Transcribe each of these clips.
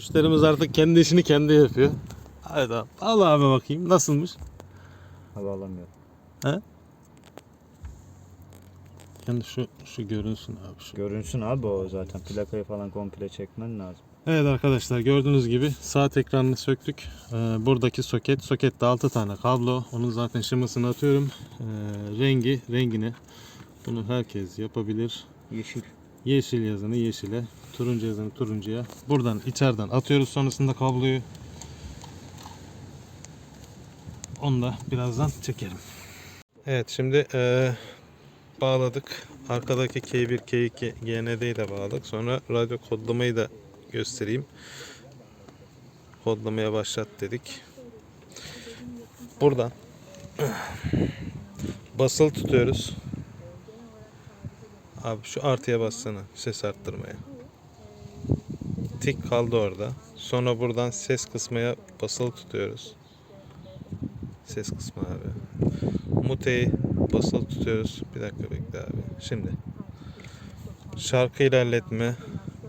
Müşterimiz artık kendi işini kendi yapıyor. Hadi abi. Al abi bakayım nasılmış? Hava alamıyorum. Kendi şu şu görünsün abi şu. Görünsün abi o zaten. Plakayı falan komple çekmen lazım. Evet arkadaşlar gördüğünüz gibi saat ekranını söktük. Ee, buradaki soket, sokette 6 tane kablo. Onun zaten şemasını atıyorum. Ee, rengi, rengini. Bunu herkes yapabilir. Yeşil. Yeşil yazını yeşile, turuncu yazını turuncuya. Buradan içeriden atıyoruz sonrasında kabloyu. Onu da birazdan çekerim. Evet şimdi eee, bağladık. Arkadaki K1, K2, GND'yi de bağladık. Sonra radyo kodlamayı da göstereyim. Kodlamaya başlat dedik. Buradan basılı tutuyoruz. Abi şu artıya bassana ses arttırmaya. Tik kaldı orada. Sonra buradan ses kısmaya basılı tutuyoruz. Ses kısmı abi. Mute'yi basılı tutuyoruz. Bir dakika bekle abi. Şimdi. Şarkı ilerletme.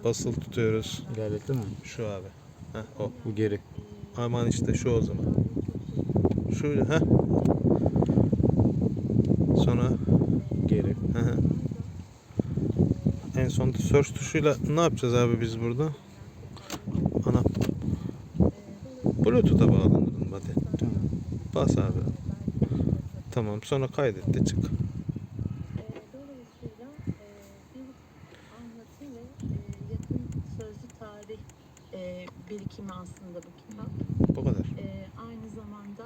Basılı tutuyoruz. İlerletti mi? Şu abi. Heh, o. Bu geri. Aman işte şu o zaman. Şu heh. Sonra Geri. Hı hı. En son search tuşuyla ne yapacağız abi biz burada? Ana Bluetooth'a bağlandırdın hadi. Tamam. Bas abi. Tamam sonra kaydetti çık. Dolayısıyla e, bir anlatı ve e, yakın sözlü tarih e, birikimi aslında bu kitap. Bu kadar. E, aynı zamanda